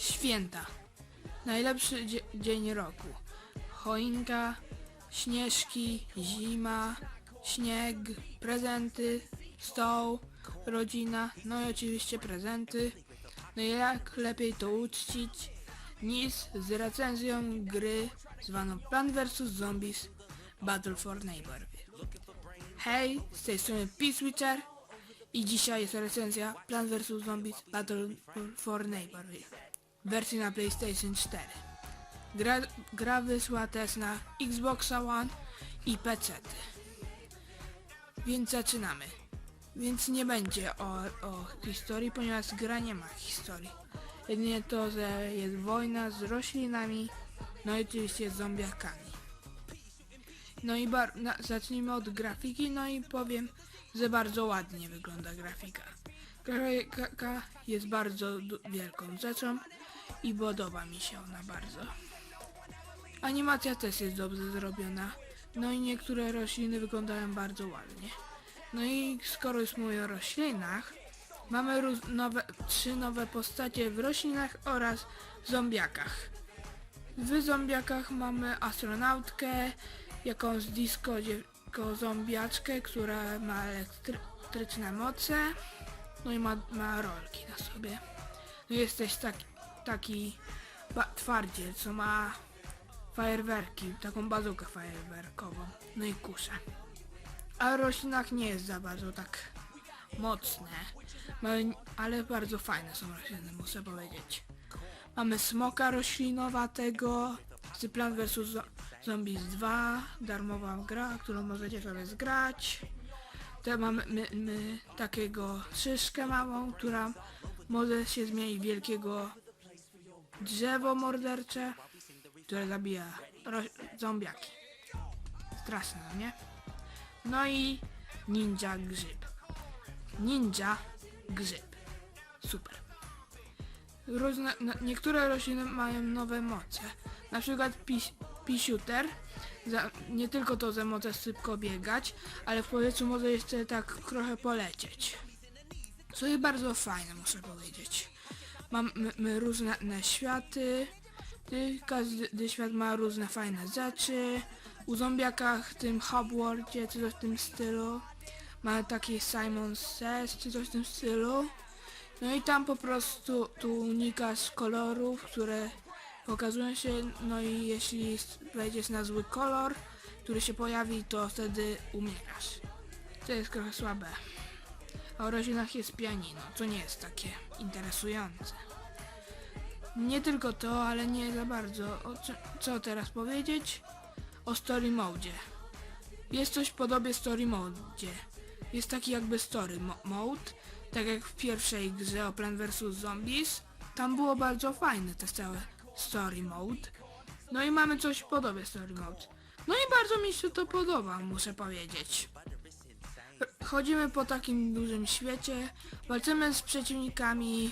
Święta. Najlepszy dzie- dzień roku. Choinka, śnieżki, zima, śnieg, prezenty, stoł, rodzina, no i oczywiście prezenty. No i jak lepiej to uczcić niż z recenzją gry zwaną Plan vs Zombies Battle for Neighborville. Hej, z tej strony Peace i dzisiaj jest recenzja Plan vs Zombies Battle for Neighborville w wersji na PlayStation 4. Gra, gra wyszła też na Xboxa One i PC. Więc zaczynamy. Więc nie będzie o, o historii, ponieważ gra nie ma historii. Jedynie to, że jest wojna z roślinami, no i oczywiście z zombiakami. No i bar- na, zacznijmy od grafiki, no i powiem, że bardzo ładnie wygląda grafika. Grafika jest bardzo wielką rzeczą i podoba mi się ona bardzo. Animacja też jest dobrze zrobiona, no i niektóre rośliny wyglądają bardzo ładnie. No i skoro już mówię o roślinach, mamy nowe, trzy nowe postacie w roślinach oraz zombiakach. W zombiakach mamy astronautkę, jakąś disco dziecko zombiaczkę, która ma elektryczne moce, no i ma, ma rolki na sobie. No jest też taki, taki twardziel, co ma fajerwerki, taką bazukę fajerwerkową, no i kuszę. A w roślinach nie jest za bardzo tak mocne, Mają- ale bardzo fajne są rośliny, muszę powiedzieć. Mamy smoka roślinowatego, z Plan vs Zo- Zombies 2, darmowa gra, którą możecie sobie zgrać. Te mamy my, my takiego szyszkę małą, która może się zmienić w wielkiego drzewo mordercze, które zabija zombiaki. Straszne, no nie? No i ninja grzyb. Ninja grzyb. Super. Różne, no, niektóre rośliny mają nowe moce. Na przykład pis, pisiuter. Za, nie tylko to, że może szybko biegać, ale w powietrzu może jeszcze tak trochę polecieć. Co jest bardzo fajne, muszę powiedzieć. Mamy my różne ne światy. Ty, każdy świat ma różne fajne rzeczy. U zombiakach, w tym Hubworldzie, czy coś w tym stylu. Ma taki Simon Says, czy coś w tym stylu. No i tam po prostu tu unikasz kolorów, które pokazują się, no i jeśli wejdziesz na zły kolor, który się pojawi, to wtedy umierasz. To jest trochę słabe. A o roślinach jest pianino, co nie jest takie interesujące. Nie tylko to, ale nie za bardzo. O co, co teraz powiedzieć? O story mode. Jest coś podobnie story mode. Jest taki jakby story mo mode, tak jak w pierwszej grze o Plan vs Zombies. Tam było bardzo fajne te całe story mode. No i mamy coś podobnie story mode. No i bardzo mi się to podoba, muszę powiedzieć. Chodzimy po takim dużym świecie, walczymy z przeciwnikami,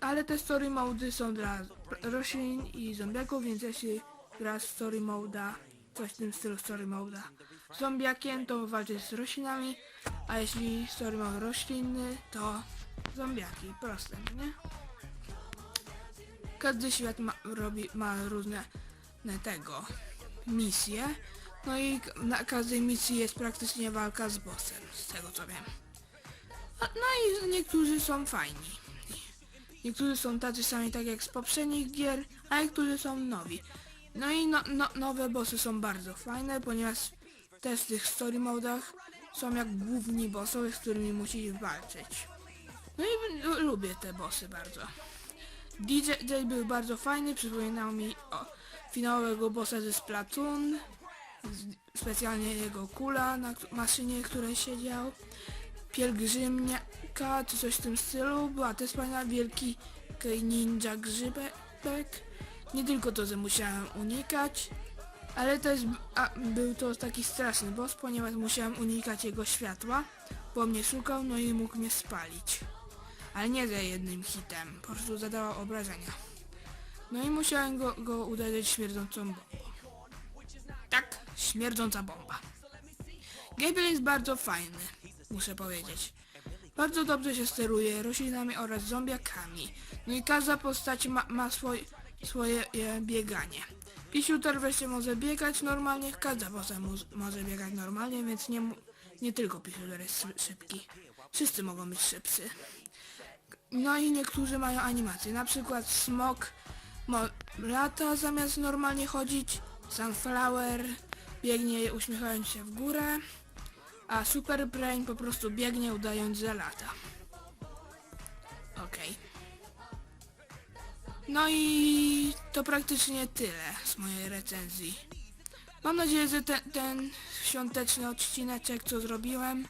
ale te story mody są dla roślin i zombiaków, więc jeśli grasz w story moda, coś w tym stylu story moda, zombiakiem to walczysz z roślinami, a jeśli story mode roślinny, to zombiaki, proste, nie? Każdy świat ma, robi, ma różne ne, tego misje, no i na każdej misji jest praktycznie walka z bossem, z tego co wiem. No i niektórzy są fajni. Niektórzy są tacy sami tak jak z poprzednich gier, a niektórzy są nowi. No i no, no, nowe bossy są bardzo fajne, ponieważ też w tych story modach są jak główni bossowie, z którymi musisz walczyć. No i lu- lubię te bossy bardzo. DJ J był bardzo fajny, przypominał mi o finałowego bossa ze Splatoon, specjalnie jego kula na maszynie, której siedział, pielgrzymka czy coś w tym stylu, była też fajna wielki ninja grzybek, nie tylko to, że musiałem unikać, ale też a, był to taki straszny boss, ponieważ musiałem unikać jego światła, bo mnie szukał, no i mógł mnie spalić. Ale nie za jednym hitem, po prostu zadawał obrażenia. No i musiałem go, go uderzyć śmierdzącą bombą. Śmierdząca bomba. Gameplay jest bardzo fajny, muszę powiedzieć. Bardzo dobrze się steruje roślinami oraz zombiakami. No i każda postać ma, ma swoj, swoje e, bieganie. Pisiuter wreszcie może biegać normalnie, każda postać mu, może biegać normalnie, więc nie, nie tylko Pisiuter jest szy- szybki. Wszyscy mogą być szybcy. No i niektórzy mają animacje, na przykład Smok mo- lata zamiast normalnie chodzić, Sunflower biegnie uśmiechając się w górę, a Super Brain po prostu biegnie udając, że lata. Okej. No i to praktycznie tyle z mojej recenzji. Mam nadzieję, że ten, ten świąteczny odcineczek, co zrobiłem,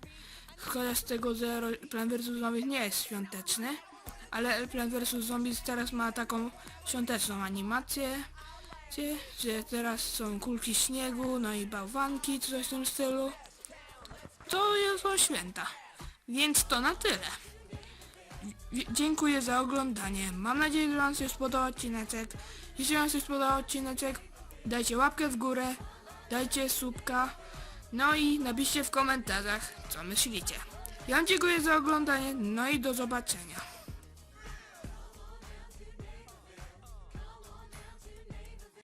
szkoda z tego, że Plan vs. Zombies nie jest świąteczny, ale Plan vs. Zombies teraz ma taką świąteczną animację, gdzie, że teraz są kulki śniegu, no i bałwanki, coś w tym stylu. To są święta. Więc to na tyle. Dziękuję za oglądanie. Mam nadzieję, że Wam się spodobał odcineczek. Jeśli Wam się spodobał odcineczek, dajcie łapkę w górę, dajcie subka, no i napiszcie w komentarzach, co myślicie. Ja Wam dziękuję za oglądanie, no i do zobaczenia.